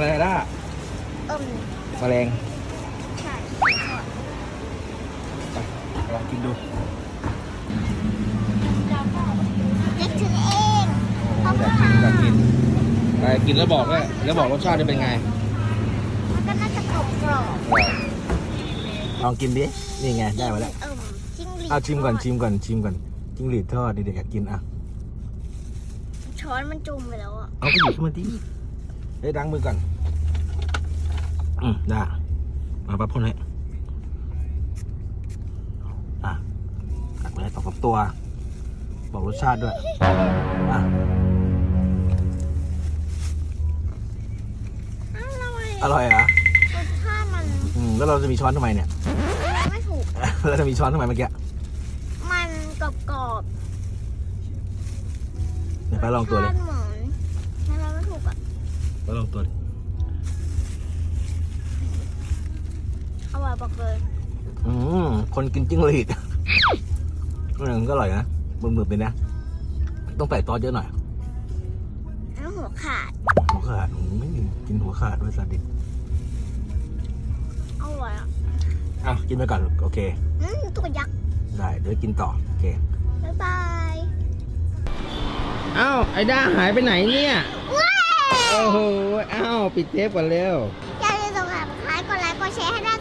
อะไรล่ะเอิ่มแมลงใช่ไปลองกินดูเล็กถึงเองโอ้อยากกินอยากกินไปกินแล้วบอกด้วยแล้วบอกรสชาติจะเป็นไง มันก็น่าจะกรอบกรอบลองกินดิ นี่ไงได้มาแล้ว เอิ่มจิ้งหรีดเอาชิมก่อนทดชิมก่อนชิมก่อนจิ้งหรีดทอดเด็กๆอยากกินอะ ช้อนมันจุ่มไปแล้วอะ เอาไปหยิบขึ้นมาดิ เฮ้ยล้างมือก่อน อืมได้ มาปั๊บพ่นให้อะกัดไปเลยสองสามตัว บอกรสชาติด้วย อะอร่อยอร่อยเหรอะรสชาติมันอืมแล้วเราจะมีช้อนทำไมเนี่ย ไม่ถูก เราจะมีช้อนทำไมเมื่อกี้มันกรอบกรอบเดี๋ยวไปลองตัวเลย รสชาติเหมือนทำไมไม่ถูกอะ ไปลองตัวดิอร่อยบอกเลยอืมคนกินจิ้งหรีดอืมก็อร่อยนะมือๆไปนะ ต้องใส่ซอสเยอะหน่อยน้ำหัวขาด หัวขาดอืมไม่กินหัวขาดด้วยซาดิสอร่อยอะอะกินไปก่อนโอเค อืมตัวยักษ์ ได้เดี๋ยวกินต่อ โอเค บ๊ายบายอ้าวไอ้ด้าหายไปไหนเนี่ย ว้า โอ้โหอ้าว ปิดเทปก่อนเร็ว อย่าลืมกดติดตายกดไลค์กดแชร์ให้ด้จาน